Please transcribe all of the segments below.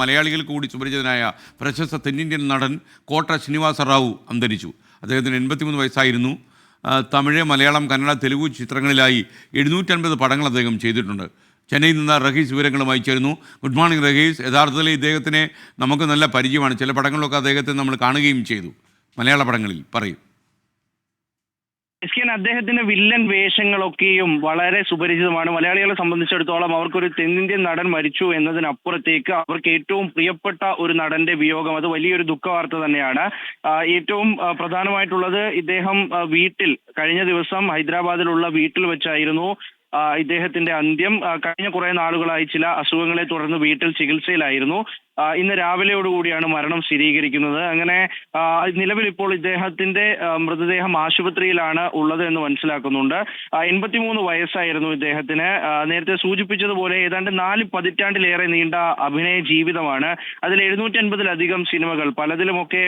മലയാളികൾക്ക് കൂടി സുപരിചിതനായ പ്രശസ്ത തെന്നിന്ത്യൻ നടൻ കോട്ട ശ്രീനിവാസ റാവു അന്തരിച്ചു. അദ്ദേഹത്തിന് എൺപത്തിമൂന്ന് വയസ്സായിരുന്നു. തമിഴ് മലയാളം കന്നഡ തെലുഗു ചിത്രങ്ങളിലായി എഴുന്നൂറ്റൻപത് പടങ്ങൾ അദ്ദേഹം ചെയ്തിട്ടുണ്ട്. ചെന്നൈയിൽ നിന്ന് റഹീസ് വിവരങ്ങളുമായി ചേരുന്നു. Good morning Rahees. യഥാർത്ഥത്തിൽ ഇദ്ദേഹത്തിനെ നമുക്ക് നല്ല പരിചയമാണ്. ചില പടങ്ങളിലൊക്കെ അദ്ദേഹത്തെ നമ്മൾ കാണുകയും ചെയ്തു. മലയാള പടങ്ങളിൽ പറയും. എസ് കെ അദ്ദേഹത്തിന്റെ വില്ലൻ വേഷങ്ങളൊക്കെയും വളരെ സുപരിചിതമാണ്. മലയാളികളെ സംബന്ധിച്ചിടത്തോളം അവർക്കൊരു തെന്നിന്ത്യൻ നടൻ മരിച്ചു എന്നതിനപ്പുറത്തേക്ക് അവർക്ക് ഏറ്റവും പ്രിയപ്പെട്ട ഒരു നടന്റെ വിയോഗം അത് വലിയൊരു ദുഃഖവാർത്ത തന്നെയാണ്. ഏറ്റവും പ്രധാനമായിട്ടുള്ളത് ഇദ്ദേഹം വീട്ടിൽ കഴിഞ്ഞ ദിവസം ഹൈദരാബാദിലുള്ള വീട്ടിൽ വെച്ചായിരുന്നു ഇദ്ദേഹത്തിന്റെ അന്ത്യം. കഴിഞ്ഞ കുറെ നാളുകളായി ചില അസുഖങ്ങളെ തുടർന്ന് വീട്ടിൽ ചികിത്സയിലായിരുന്നു. ഇന്ന് രാവിലെയോടുകൂടിയാണ് മരണം സ്ഥിരീകരിക്കുന്നത്. അങ്ങനെ നിലവിൽ ഇപ്പോൾ ഇദ്ദേഹത്തിന്റെ മൃതദേഹം ആശുപത്രിയിലാണ് ഉള്ളത് എന്ന് മനസ്സിലാക്കുന്നുണ്ട്. എൺപത്തിമൂന്ന് വയസ്സായിരുന്നു ഇദ്ദേഹത്തിന്. നേരത്തെ സൂചിപ്പിച്ചതുപോലെ ഏതാണ്ട് നാല് പതിറ്റാണ്ടിലേറെ നീണ്ട അഭിനയ ജീവിതമാണ്. അതിൽ എഴുന്നൂറ്റി അൻപതിലധികം സിനിമകൾ പലതിലുമൊക്കെ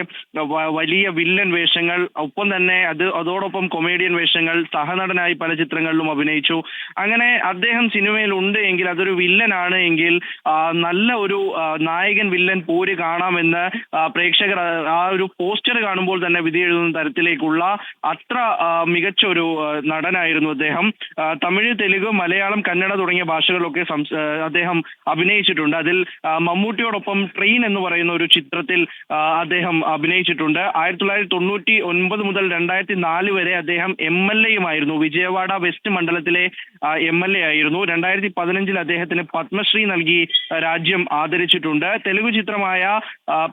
വലിയ വില്ലൻ വേഷങ്ങൾ ഒപ്പം തന്നെ അത് അതോടൊപ്പം കൊമേഡിയൻ വേഷങ്ങൾ സഹനടനായി പല ചിത്രങ്ങളിലും അഭിനയിച്ചു. അങ്ങനെ അദ്ദേഹം സിനിമയിൽ ഉണ്ട് എങ്കിൽ അതൊരു വില്ലനാണ് എങ്കിൽ നല്ല ഒരു ആ, വില്ലൻ പോര് കാണാമെന്ന് പ്രേക്ഷകർ ആ, ഒരു പോസ്റ്റർ കാണുമ്പോൾ തന്നെ വിധി എഴുതുന്ന തരത്തിലേക്കുള്ള അത്ര മികച്ച ഒരു നടനായിരുന്നു അദ്ദേഹം. തമിഴ് തെലുങ്ക് മലയാളം കന്നഡ തുടങ്ങിയ ആ, അദ്ദേഹം അഭിനയിച്ചിട്ടുണ്ട്. അതിൽ മമ്മൂട്ടിയോടൊപ്പം ട്രെയിൻ എന്ന് പറയുന്ന ഒരു ചിത്രത്തിൽ അദ്ദേഹം അഭിനയിച്ചിട്ടുണ്ട്. ആയിരത്തി തൊള്ളായിരത്തി തൊണ്ണൂറ്റി ഒൻപത് മുതൽ രണ്ടായിരത്തി നാല് വരെ അദ്ദേഹം എം എൽ എയുമായിരുന്നു. വിജയവാഡ വെസ്റ്റ് മണ്ഡലത്തിലെ എം എൽ എ ആയിരുന്നു. രണ്ടായിരത്തി പതിനഞ്ചിൽ അദ്ദേഹത്തിന് പത്മശ്രീ നൽകി രാജ്യം ആദരിച്ചിട്ടുണ്ട്. തെലുഗു ചിത്രമായ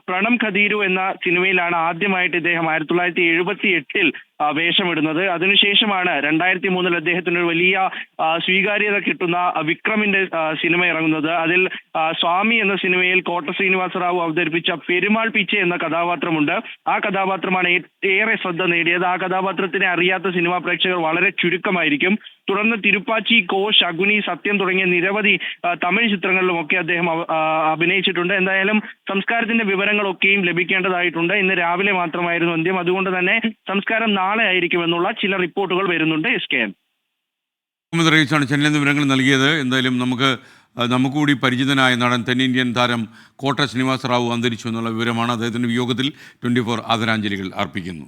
പ്രണം ഖദീരു എന്ന സിനിമയിലാണ് ആദ്യമായിട്ട് ഇദ്ദേഹം ആയിരത്തി തൊള്ളായിരത്തി എഴുപത്തി എട്ടിൽ വേഷമിടുന്നത്. അതിനുശേഷമാണ് രണ്ടായിരത്തി മൂന്നിൽ അദ്ദേഹത്തിന് ഒരു വലിയ സ്വീകാര്യത കിട്ടുന്ന വിക്രമിന്റെ സിനിമ ഇറങ്ങുന്നത്. അതിൽ സ്വാമി എന്ന സിനിമയിൽ കോട്ട ശ്രീനിവാസറാവു അവതരിപ്പിച്ച പെരുമാൾ പിച്ച എന്ന കഥാപാത്രമുണ്ട്. ആ കഥാപാത്രമാണ് ഏറെ ശ്രദ്ധ നേടിയത്. ആ കഥാപാത്രത്തിനെ അറിയാത്ത സിനിമാ പ്രേക്ഷകർ വളരെ ചുരുക്കമായിരിക്കും. തുടർന്ന് തിരുപ്പാച്ചി കോഷ് അഗുനി സത്യം തുടങ്ങിയ നിരവധി തമിഴ് ചിത്രങ്ങളിലുമൊക്കെ അദ്ദേഹം അഭിനയിച്ചിട്ടുണ്ട്. എന്തായാലും സംസ്കാരത്തിന്റെ വിവരങ്ങളൊക്കെയും ലഭിക്കേണ്ടതായിട്ടുണ്ട്. ഇന്ന് രാവിലെ മാത്രമായിരുന്നു അന്ത്യം. അതുകൊണ്ട് തന്നെ സംസ്കാരം നാളെ ആയിരിക്കുമെന്നുള്ള ചില റിപ്പോർട്ടുകൾ വരുന്നുണ്ട് എസ് കെ എൻ. മുഹമ്മദ് റഹീസാണ് ചെന്നൈയിൽ വിവരങ്ങൾ നൽകിയത്. എന്തായാലും നമുക്ക് നമുക്കുകൂടി പരിചിതനായ നടൻ തെന്നിന്ത്യൻ താരം കോട്ട ശ്രീനിവാസ റാവു അന്തരിച്ചു എന്നുള്ള വിവരമാണ് അദ്ദേഹത്തിന്റെ വിയോഗത്തിൽ ട്വന്റി ഫോർ ആദരാഞ്ജലികൾ അർപ്പിക്കുന്നു.